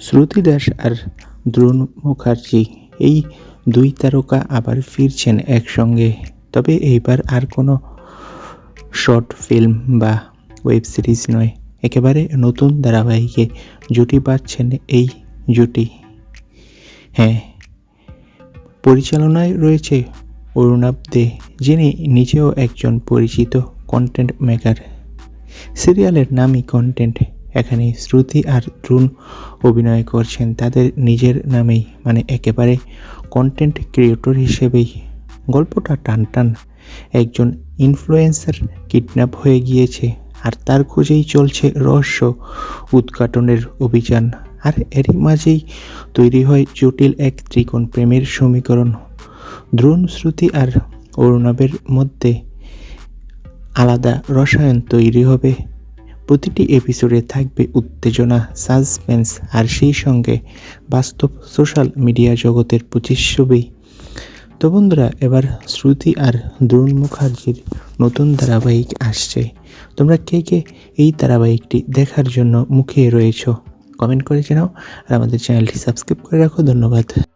শ্রুতি দাস আর দ্রোণ মুখার্জি এই দুই তারকা আবার ফিরছেন একসঙ্গে। তবে এইবার আর কোনো শর্ট ফিল্ম বা ওয়েব সিরিজ নয়। একেবারে নতুন ধারাবাহিকে জুটি পাচ্ছেন এই জুটি। হ্যাঁ পরিচালনায় রয়েছে অরুণাব দে, যিনি নিজেও একজন পরিচিত কন্টেন্ট মেকার সিরিয়ালের নামই কন্টেন্ট এখানে শ্রুতি আর দ্রুণ অভিনয় করছেন। তাদের নিজের নামেই মানে একেবারে কন্টেন্ট ক্রিয়েটর হিসেবেই। গল্পটা টান টান। একজন ইনফ্লুয়েন্সার কিডন্যাপ হয়ে গিয়েছে আর তার খোঁজেই চলছে রহস্য উদ্ঘাটনের অভিযান। আর এরই মাঝেই তৈরি হয় জটিল এক ত্রিকোণ প্রেমের সমীকরণ। দ্রোণ শ্রুতি আর অরুণাবের মধ্যে আলাদা রসায়ন তৈরি হবে। প্রতিটি এপিসোডে থাকবে উত্তেজনা সাসপেন্স আর সেই সঙ্গে বাস্তব সোশ্যাল মিডিয়া জগতের প্রতিচ্ছবি তো বন্ধুরা, এবার শ্রুতি আর দ্রোণ মুখার্জির নতুন ধারাবাহিক আসছে। তোমরা কে কে এই ধারাবাহিকটি দেখার জন্য মুখিয়ে রয়েছো কমেন্ট করে জানাও, আর আমাদের চ্যানেলটি সাবস্ক্রাইব করে রাখো। ধন্যবাদ।